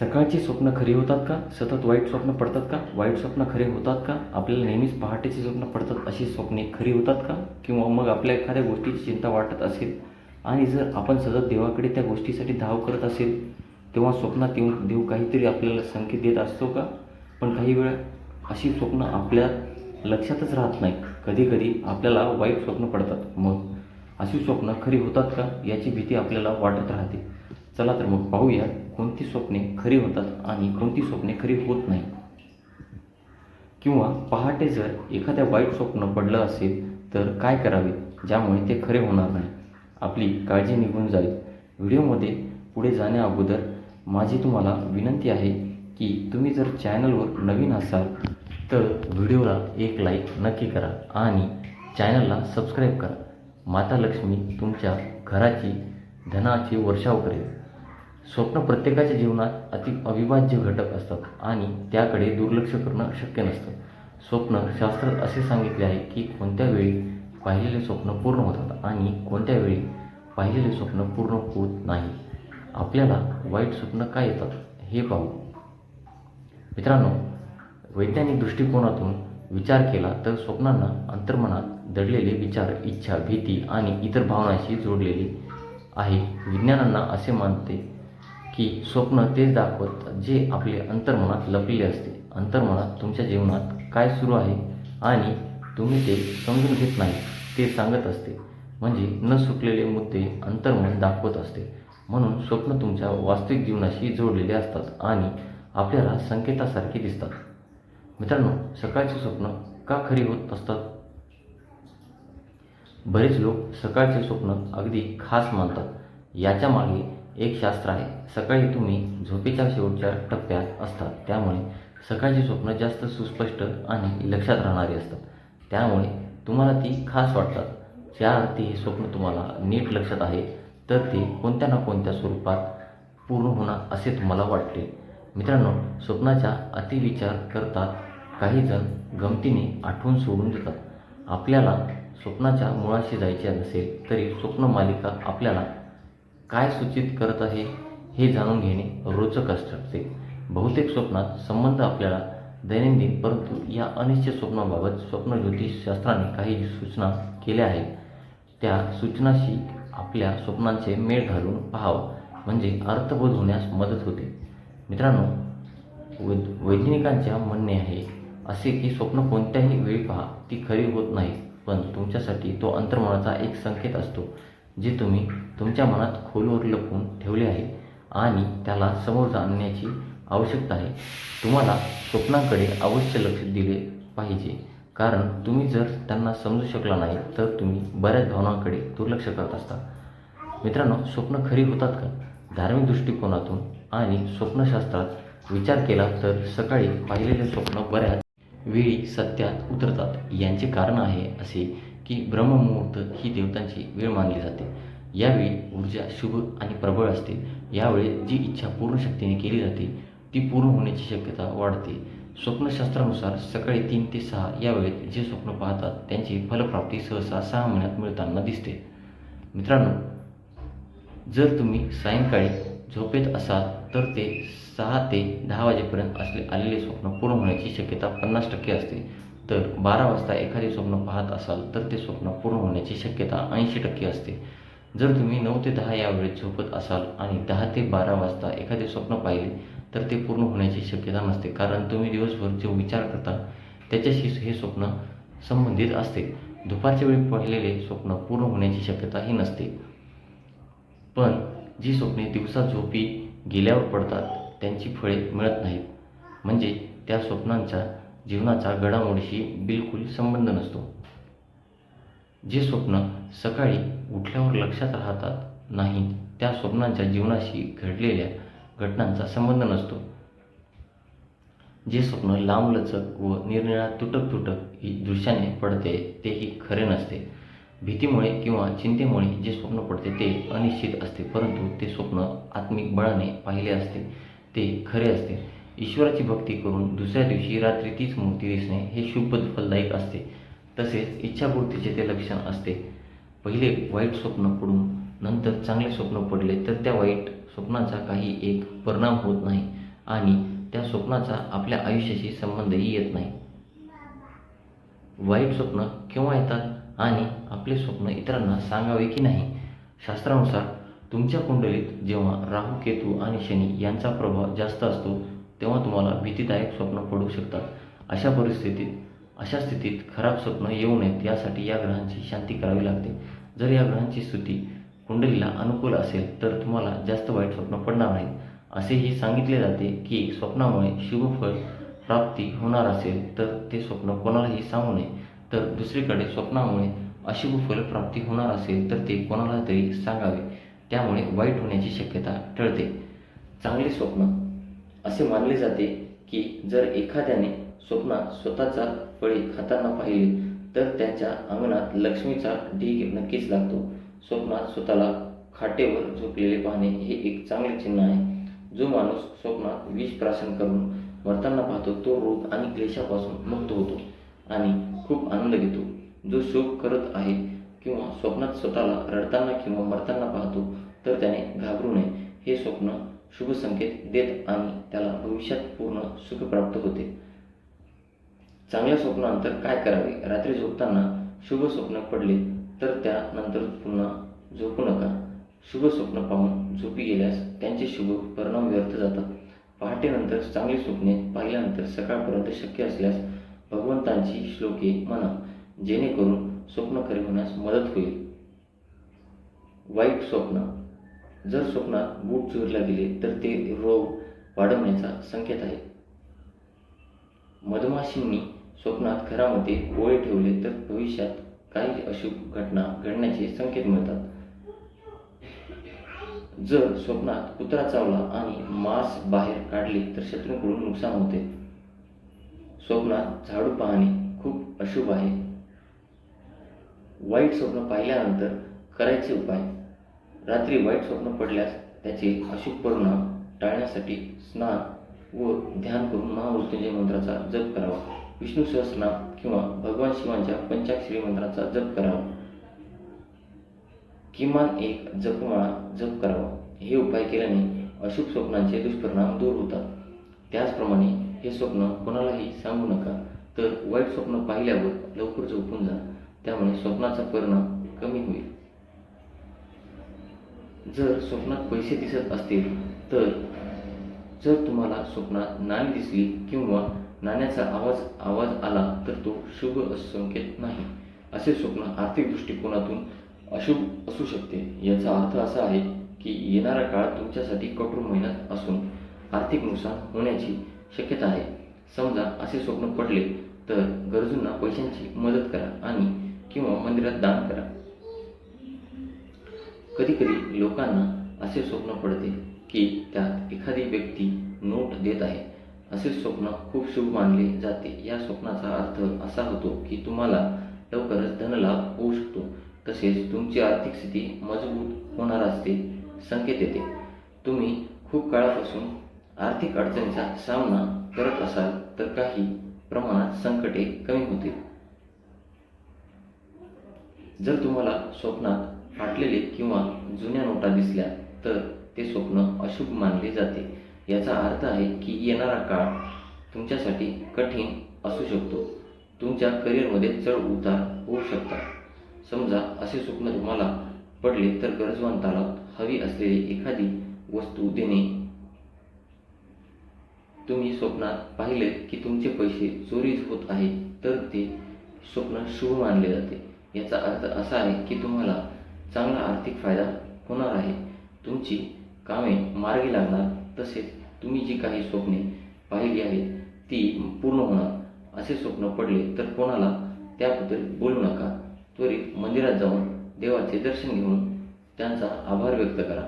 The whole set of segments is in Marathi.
सकाळची स्वप्न खरी होतात का? सतत वाईट स्वप्न पडतात का? वाईट स्वप्न खरे होतात का? आपल्याला नेहमीच पहाटेची स्वप्न पडतात अशी स्वप्ने खरी होतात का? किंवा मग आपल्या एखाद्या गोष्टीची चिंता वाटत असेल आणि जर आपण सतत देवाकडे त्या गोष्टीसाठी धाव करत असेल तेव्हा स्वप्नात येऊन देव काहीतरी आपल्याला संकेत देत असतो का? पण काही वेळा अशी स्वप्न आपल्या लक्षातच राहत नाही. कधीकधी आपल्याला वाईट स्वप्न पडतात. मग अशी स्वप्न खरी होतात का? याची भीती आपल्याला वाटत राहते. चला तर मग पाहूया. कोणती स्वप्ने खरी होतात आणि कोणती स्वप्ने खरी होत नाही? किंवा पहाटे जर एखाद्या वाईट स्वप्न पडलं असेल तर काय करावे? ज्यामुळे ते खरे होणार नाही. आपली काळजी निघून जाईल. व्हिडिओमध्ये पुढे जाण्याअगोदर माझी तुम्हाला विनंती आहे की तुम्ही जर चॅनलवर नवीन असाल तर व्हिडिओला एक लाईक नक्की करा आणि चॅनलला सबस्क्राईब करा. माता लक्ष्मी तुमच्या घराची धनाची वर्षाव करेल. स्वप्न प्रत्येकाच्या जीवनात अति अविभाज्य घटक असतात आणि त्याकडे दुर्लक्ष करणं शक्य नसतं. स्वप्न शास्त्रात असे सांगितले आहे की कोणत्या वेळी पाहिलेले स्वप्न पूर्ण होतात आणि कोणत्या वेळी पाहिलेले स्वप्न पूर्ण होत नाही. आपल्याला वाईट स्वप्न का येतात हे पाहू. मित्रांनो वैज्ञानिक दृष्टिकोनातून विचार केला तर स्वप्नांना अंतर्मनात दडलेले विचार इच्छा भीती आणि इतर भावनांशी जोडलेली आहे. विज्ञानांना असे मानते की स्वप्न तेच दाखवत जे आपले अंतर्मनात लपलेले असते. अंतर्मनात तुमच्या जीवनात काय सुरू आहे आणि तुम्ही ते समजून घेत नाही ते सांगत असते. म्हणजे न सुटलेले मुद्दे अंतर्मन दाखवत असते. म्हणून स्वप्न तुमच्या वास्तविक जीवनाशी जोडलेले असतात आणि आपल्याला संकेतासारखे दिसतात. मित्रांनो सकाळचे स्वप्न का खरी होत असतात? बरेच लोक सकाळचे स्वप्न अगदी खास मानतात. याच्या मागे एक शास्त्र आहे सकाळी तुम्ही झोपेच्या शेवटच्या टप्प्यात असतात. त्यामुळे सकाळची स्वप्न जास्त सुस्पष्ट आणि लक्षात राहणारी असतात. त्यामुळे तुम्हाला ती खास वाटतात. ज्या अर्थी हे स्वप्न तुम्हाला नीट लक्षात आहे तर ते कोणत्या ना कोणत्या स्वरूपात पूर्ण होणार असे तुम्हाला वाटते. मित्रांनो स्वप्नाच्या अतिविचार करतात काही जण गमतीने आठवून सोडून देतात. आपल्याला स्वप्नाच्या मुळाशी जायचे नसेल तरी स्वप्न मालिका आपल्याला काय सूचित करत आहे हे जाणून घेणे रोचक असते. बहुतेक स्वप्नात संबंध आपल्याला दैनंदिन परंतु या अनिश्चित स्वप्नाबाबत स्वप्न ज्योतिषशास्त्राने काही सूचना केल्या आहेत. त्या सूचनाशी आपल्या स्वप्नांचे मेळ घालून पाहावं म्हणजे अर्थबोध होण्यास मदत होते. मित्रांनो वैद वैज्ञानिकांच्या म्हणणे आहे असे की स्वप्न कोणत्याही वेळी पहा ती खरी होत नाही पण तुमच्यासाठी तो अंतर्मनाचा एक संकेत असतो. जे तुम्ही तुमच्या मनात खोलवर लपवून ठेवले आहे आणि त्याला समोर जाणण्याची आवश्यकता आहे. तुम्हाला स्वप्नांकडे अवश्य लक्ष दिले पाहिजे. कारण तुम्ही जर त्यांना समजू शकला नाही तर तुम्ही बऱ्याच भावनांकडे दुर्लक्ष करत असता. मित्रांनो स्वप्न खरी होतात का? धार्मिक दृष्टिकोनातून आणि स्वप्नशास्त्रात विचार केला तर सकाळी पाहिलेले स्वप्न बऱ्याच वेळी सत्यात उतरतात. यांचे कारण आहे असे की ब्रह्ममुहूर्त ही देवतांची वेळ मानली जाते. यावेळी ऊर्जा शुभ आणि प्रबळ असते. यावेळी जी इच्छा पूर्ण शक्तीने केली जाते ती पूर्ण होण्याची शक्यता वाढते. स्वप्नशास्त्रानुसार सकाळी तीन ते सहा या वेळेत जे स्वप्न पाहतात त्यांची फलप्राप्ती सहसा सहा महिन्यात मिळताना दिसते. मित्रांनो जर तुम्ही सायंकाळी झोपेत असाल तर ते सहा ते दहा वाजेपर्यंत असले आलेले स्वप्न पूर्ण होण्याची शक्यता पन्नास टक्के असते. तर बारा वाजता एखादे स्वप्न पाहत असाल तर ते स्वप्न पूर्ण होण्याची शक्यता ऐंशी टक्के असते. जर तुम्ही नऊ ते दहा या वेळेत झोपत असाल आणि दहा ते बारा वाजता एखादे स्वप्न पाहिले तर ते पूर्ण होण्याची शक्यता नसते. कारण तुम्ही दिवसभर जो विचार करता त्याच्याशी हे स्वप्न संबंधित असते. दुपारच्या वेळी पाहिलेले स्वप्न पूर्ण होण्याची शक्यताही नसते. पण जी स्वप्ने दिवसा झोपी गेल्यावर पडतात त्यांची फळे मिळत नाहीत. म्हणजे त्या स्वप्नांचा जीवनाचा घडामोडीशी बिलकुल संबंध नसतो. जे स्वप्न सकाळी उठल्यावर लक्षात राहतात नाहीत त्या स्वप्नांच्या जीवनाशी घडलेल्या घटनांचा संबंध नसतो. जे स्वप्न लांबलचक व निरनिळा तुटक तुटक ही दृश्याने पडते तेही खरे नसते. भीतीमुळे किंवा चिंतेमुळे जे स्वप्न पडते ते अनिश्चित असते परंतु ते स्वप्न आत्मिक बळाने पाहिले असते ते खरे असते. ईश्वराची भक्ती करून दुसऱ्या दिवशी रात्री तीच मूर्ती दिसणे हे शुभ फलदायक असते. तसेच इच्छापूर्तीचे ते लक्षण असते. पहिले वाईट स्वप्न पडून नंतर चांगले स्वप्न पडले तर त्या वाईट स्वप्नाचा काही एक परिणाम होत नाही आणि त्या स्वप्नाचा आपल्या आयुष्याशी संबंधही येत नाही. वाईट स्वप्न केव्हा येतात आणि आपले स्वप्न इतरांना सांगावे की नाही? शास्त्रानुसार तुमच्या कुंडलीत जेव्हा राहू केतू आणि शनी यांचा प्रभाव जास्त असतो तेव्हा तुम्हाला भीतीदायक स्वप्न पडू शकतात. अशा परिस्थितीत अशा स्थितीत खराब स्वप्न येऊ नयेत यासाठी या ग्रहांची शांती करावी लागते. जर या ग्रहांची स्थिती कुंडलीला अनुकूल असेल तर तुम्हाला जास्त वाईट स्वप्न पडणार नाहीत. असेही सांगितले जाते की स्वप्नामुळे शुभफळ प्राप्ती होणार असेल तर ते स्वप्न कोणालाही सांगू नये. तर दुसरीकडे स्वप्नामुळे अशुभ फलप्राप्ती होणार असेल तर ते कोणाला तरी सांगावे. त्यामुळे वाईट होण्याची शक्यता टळते. चांगले स्वप्न? असे मानले जाते की जर एखाद्याने स्वप्नात स्वतःचा फळे खाताना पाहिले तर त्याच्या अंगणात लक्ष्मीचा ढीग नक्कीच लागतो. स्वप्नात स्वतःला खाटेवर झोपलेले पाहणे हे एक चांगले चिन्ह आहे. जो माणूस स्वप्नात विष प्राशन करून मरताना पाहतो तो रोग आणि क्लेशापासून मुक्त होतो आणि खूप आनंद घेतो. जो शोक करत आहे किंवा स्वप्नात स्वतःला रडताना किंवा मरताना पाहतो तर त्याने घाबरू नये. हे स्वप्न शुभ संकेत देत आणि त्याला भविष्यात पूर्ण सुख प्राप्त होते. चांगल्या स्वप्नानंतर काय करावे? रात्री झोपताना शुभ स्वप्न पडले तर त्यानंतर पुन्हा झोपू नका. शुभ स्वप्न पाहून झोपी गेल्यास त्यांचे शुभ परिणाम व्यर्थ जातात. पहाटेनंतर चांगली स्वप्ने पाहिल्यानंतर सकाळपर्यंत शक्य असल्यास भगवंतांची श्लोके म्हणा जेणेकरून स्वप्न खरे होण्यास मदत होईल. वाईट स्वप्न जर स्वप्नात बूट चोरला गेले तर ते रोग वाढवण्याचा संकेत आहे. मधमाशींनी स्वप्नात घरामध्ये ओळे ठेवले तर भविष्यात काही अशुभ घटना घडण्याचे संकेत मिळतात. जर स्वप्नात कुत्रा चावला आणि मांस बाहेर काढले तर शत्रूंकडून नुकसान होते. स्वप्नात झाडू पाहणे खूप अशुभ आहे. वाईट स्वप्न पाहिल्यानंतर करायचे उपाय रात्री वाईट स्वप्न पडल्यास त्याचे अशुभ परिणाम टाळण्यासाठी स्नान व ध्यान करून महामृत्युंजय मंत्राचा जप करावा. विष्णू सहस्रनाम किंवा भगवान शिवांच्या पंचाक्षरी मंत्राचा जप करावा. किमान एक जपमाळा जप करावा. हे उपाय केल्याने अशुभ स्वप्नांचे दुष्परिणाम दूर होतात. त्याचप्रमाणे हे स्वप्न कोणालाही सांगू नका. तर वाईट स्वप्न पाहिल्यावर लवकर झोपून जा. त्यामुळे स्वप्नाचा परिणाम कमी होईल. जर स्वप्नात पैसे दिसत असतील तर जर तुम्हाला स्वप्नात नाणी दिसली किंवा नाण्याचा आवाज आवाज आला तर तो शुभ संकेत नाही. असे स्वप्न आर्थिक दृष्टिकोनातून अशुभ असू शकते. याचा अर्थ असा आहे की येणारा काळ तुमच्यासाठी कठोर महिन्यात असून आर्थिक नुकसान होण्याची शक्यता आहे. समजा असे स्वप्न पडले तर गरजूंना पैशांची मदत करा आणि किंवा मंदिरात दान करा. कधी कधी लोकांना असे स्वप्न पडते की त्यात एखादी व्यक्ती नोट देत आहे. असे स्वप्न खूप शुभ मानले जाते. या स्वप्नाचा अर्थ असा होतो की तुम्हाला लवकरच धनलाभ होऊ शकतो. तसेच तुमची आर्थिक स्थिती मजबूत होणार असते संकेत येते. तुम्ही खूप काळापासून आर्थिक अडचणीचा सामना करत असाल तर काही प्रमाणात संकटे कमी होतील. जर तुम्हाला स्वप्नात फाटलेले किंवा जुन्या नोटा दिसल्या तर ते स्वप्न अशुभ मानले जाते. याचा अर्थ आहे की येणारा काळ तुमच्यासाठी कठीण असू शकतो. तुमच्या करिअरमध्ये चढ उतार होऊ शकतात. समजा असे स्वप्न तुम्हाला पडले तर गरजवंताला हवी असलेली एखादी वस्तू देणे. तुम्ही स्वप्नात पाहिले की तुमचे पैसे चोरी होत आहे तर ते स्वप्न शुभ मानले जाते. याचा अर्थ असा आहे की तुम्हाला चांगला आर्थिक फायदा होणार आहे. तुमची कामे मार्गी लागणार तसेच तुम्ही जी काही स्वप्ने पाहिली आहेत ती पूर्ण होणार. असे स्वप्न पडले तर कोणाला त्याबद्दल बोलू नका. त्वरित मंदिरात जाऊन देवाचे दर्शन घेऊन त्यांचा आभार व्यक्त करा.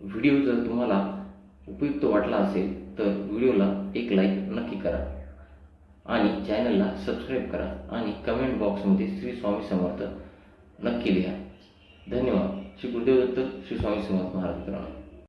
व्हिडिओ जर तुम्हाला उपयुक्त वाटला असेल तर व्हिडिओला एक लाईक नक्की करा आणि चॅनलला सबस्क्राईब करा आणि कमेंट बॉक्समध्ये श्री स्वामी समर्थ नक्की लिहा. धन्यवाद. श्री गुरुदेव दत्त श्री स्वामी समर्थ महाराज मित्रांनो.